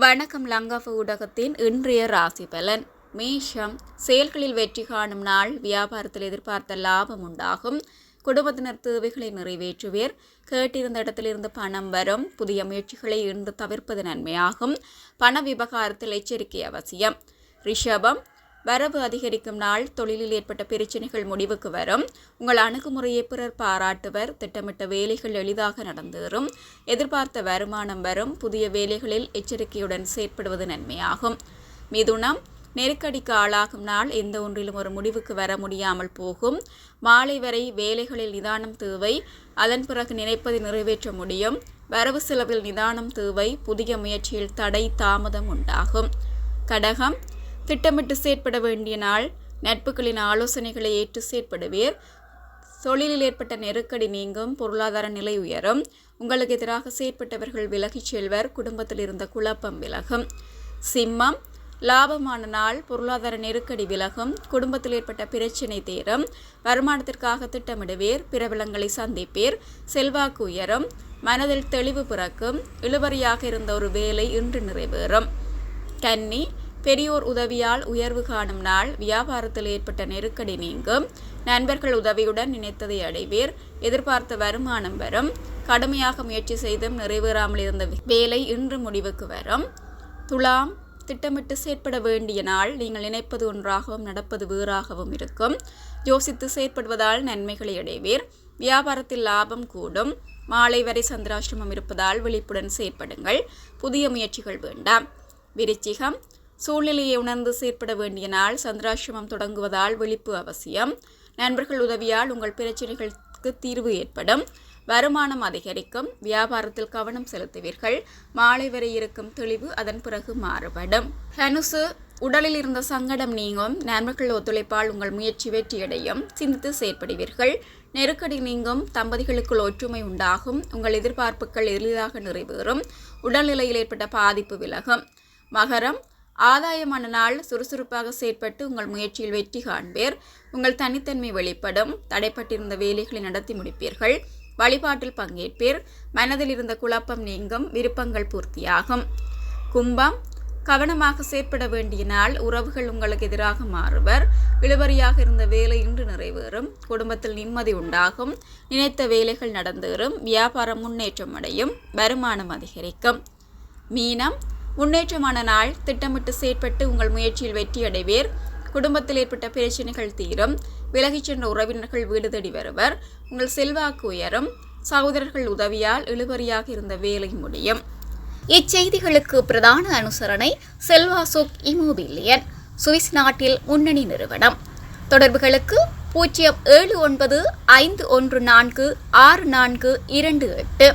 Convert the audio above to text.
வணக்கம் லங்காஃபு ஊடகத்தின் இன்றைய ராசி பலன். மேஷம் செயல்களில் வெற்றி காணும் நாள் வியாபாரத்தில் எதிர்பார்த்த லாபம் உண்டாகும். குடும்பத்தினர் தேவைகளை நிறைவேற்றுவேர். கேட்டிருந்த இடத்திலிருந்து பணம் வரும். புதிய முயற்சிகளை இன்று தவிர்ப்பது நன்மையாகும். பண விவகாரத்தில் எச்சரிக்கை அவசியம். ரிஷபம் வரவு அதிகரிக்கும் நாள் தொழிலில் ஏற்பட்ட பிரச்சனைகள் முடிவுக்கு வரும். உங்கள் அணுகுமுறையை பிறர் பாராட்டுவர். திட்டமிட்ட வேலைகள் எளிதாக நடந்தேறும். எதிர்பார்த்த வருமானம் வரும். புதிய வேலைகளில் எச்சரிக்கையுடன் செயற்படுவது நன்மையாகும். மிதுனம் நெருக்கடிக்கு ஆளாகும் நாள் எந்த ஒன்றிலும் ஒரு முடிவுக்கு வர முடியாமல் போகும். மாலை வரை வேலைகளில் நிதானம் தேவை. அதன் பிறகு நினைப்பதை நிறைவேற்ற முடியும். வரவு செலவில் நிதானம் தேவை. புதிய முயற்சியில் தடை தாமதம் உண்டாகும். கடகம் திட்டமிட்டு செயற்பட வேண்டிய நாள். நட்புகளின் ஆலோசனைகளை ஏற்று செயற்படுவீர். தொழிலில் ஏற்பட்ட நெருக்கடி நீங்கும் பொருளாதார நிலை உயரும். உங்களுக்கு எதிராக செயற்பட்டவர்கள் விலகிச் செல்வர் குடும்பத்தில் இருந்த குழப்பம் விலகும். சிம்மம் லாபமான நாள் பொருளாதார நெருக்கடி விலகும் குடும்பத்தில் ஏற்பட்ட பிரச்சினை தீரும். வருமானத்திற்காக திட்டமிடுவீர் பிரபலங்களை சந்திப்பீர் செல்வாக்கு உயரும் மனதில் தெளிவு பிறக்கும் இழுபறியாக இருந்த ஒரு வேலை இன்று நிறைவேறும். கன்னி பெரியோர் உதவியால் உயர்வு காணும் நாள் வியாபாரத்தில் ஏற்பட்ட நெருக்கடி நீங்கும். நண்பர்கள் உதவியுடன் நினைத்ததை அடைவீர். எதிர்பார்த்த வருமானம் வரும். கடுமையாக முயற்சி செய்தும் நிறைவேறாமல் இருந்த வேலை இன்று முடிவுக்கு வரும். துலாம் திட்டமிட்டு செயற்பட வேண்டிய நாள். நீங்கள் நினைப்பது ஒன்றாகவும் நடப்பது வேறாகவும் இருக்கும். யோசித்து செயற்படுவதால் நன்மைகளை அடைவீர். வியாபாரத்தில் லாபம் கூடும். மாலை வரை சந்திராசிரமம் இருப்பதால் விழிப்புடன் செயற்படுங்கள். புதிய முயற்சிகள் வேண்டாம். விருச்சிகம் சூழ்நிலையை உணர்ந்து செயற்பட வேண்டிய நாள் சந்திராசிரமம் தொடங்குவதால் விழிப்பு அவசியம். நண்பர்கள் உதவியால் உங்கள் பிரச்சனைகளுக்கு தீர்வு ஏற்படும். வருமானம் அதிகரிக்கும். வியாபாரத்தில் கவனம் செலுத்துவீர்கள். மாலை வரை இருக்கும் தெளிவு அதன் பிறகு மாறுபடும். தனுசு உடலில் இருந்த சங்கடம் நீங்கும். நண்பர்கள் ஒத்துழைப்பால் உங்கள் முயற்சி வெற்றியடையும். சிந்தித்து செயற்படுவீர்கள். நெருக்கடி நீங்கும். தம்பதிகளுக்குள் ஒற்றுமை உண்டாகும். உங்கள் எதிர்பார்ப்புகள் எளிதாக நிறைவேறும். உடல்நிலையில் ஏற்பட்ட பாதிப்பு விலகும். மகரம் ஆதாயமான நாள் சுறுசுறுப்பாக செயற்பட்டு உங்கள் முயற்சியில் வெற்றி காண்பீர். உங்கள் தனித்தன்மை வெளிப்படும். தடைப்பட்டிருந்த வேலைகளை நடத்தி முடிப்பீர்கள். வழிபாட்டில் பங்கேற்பீர். மனதில் இருந்த குழப்பம் நீங்கும். விருப்பங்கள் பூர்த்தியாகும். கும்பம். கவனமாக செயற்பட வேண்டிய நாள் உறவுகள் உங்களுக்கு எதிராக மாறுவர். இழுபறியாக இருந்த வேலை இன்று நிறைவேறும். குடும்பத்தில் நிம்மதி உண்டாகும். நினைத்த வேலைகள் நடந்தேறும். வியாபாரம் முன்னேற்றம் அடையும். வருமானம் அதிகரிக்கும். மீனம். முன்னேற்றமான நாள் திட்டமிட்டு செயற்பட்டு உங்கள் முயற்சியில் வெற்றியடைவீர். குடும்பத்தில் ஏற்பட்ட பிரச்சனைகள் தீரும். விலகிச் சென்ற உறவினர்கள் வீடு தேடி வருவர். உங்கள் செல்வாக்கு உயரும். சகோதரர்கள் உதவியால் இழுபறியாக இருந்த வேலை முடியும். இச்செய்திகளுக்கு பிரதான அனுசரணை செல்வாசுக் இமோபிலியன் சுவிஸ் நாட்டில் முன்னணி நிறுவனம். தொடர்புகளுக்கு பூஜ்ஜியம் ஏழு ஒன்பது ஐந்து ஒன்று நான்கு ஆறு நான்கு இரண்டு எட்டு.